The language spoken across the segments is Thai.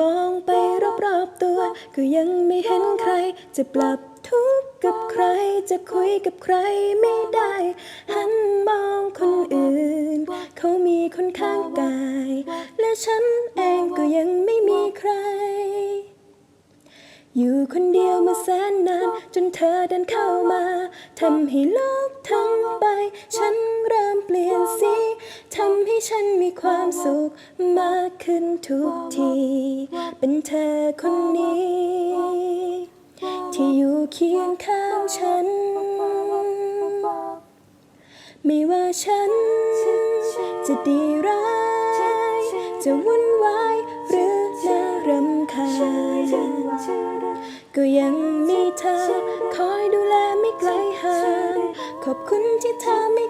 มองไปรอบๆตัว ก็ยังไม่เห็นใคร จะปรับทุกข์กับใคร จะคุยกับใครไม่ได้ หันมองคนอื่น เขามีคนข้างกาย และฉันเองก็ยังไม่มีใคร อยู่คนเดียวมาแสนนาน จนเธอเดินเข้ามาทำให้โลกทั้งใบ ฉันเริ่มเปลี่ยนสี ทำให้ฉันมีความสุขมากขึ้นทุกที เป็นเธอคนนี้ ที่อยู่เคียงข้างฉัน ไม่ว่าฉัน จะดีร้าย จะวุ่นวายหรือน่ารำคาญก็ยังมีเธอคอยดูแลไม่ไกลห่าง ขอบคุณที่เธอไม่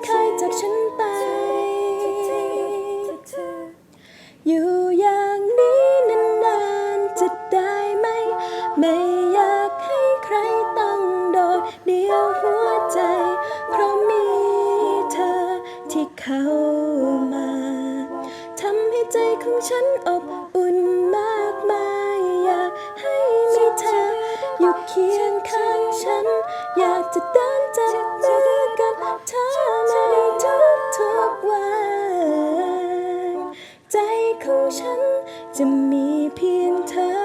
ไม่อยากให้ใครต้องโดดเดียวหัวใจ เพราะมีเธอที่เข้ามาทำให้ใจของฉันอบอุ่นมากมาย อยากให้มีเธอ อยู่เคียงข้างฉัน อยากจะเดินจับมือกับเธอในทุกๆวัน ใจของฉันจะมีเพียงเธอ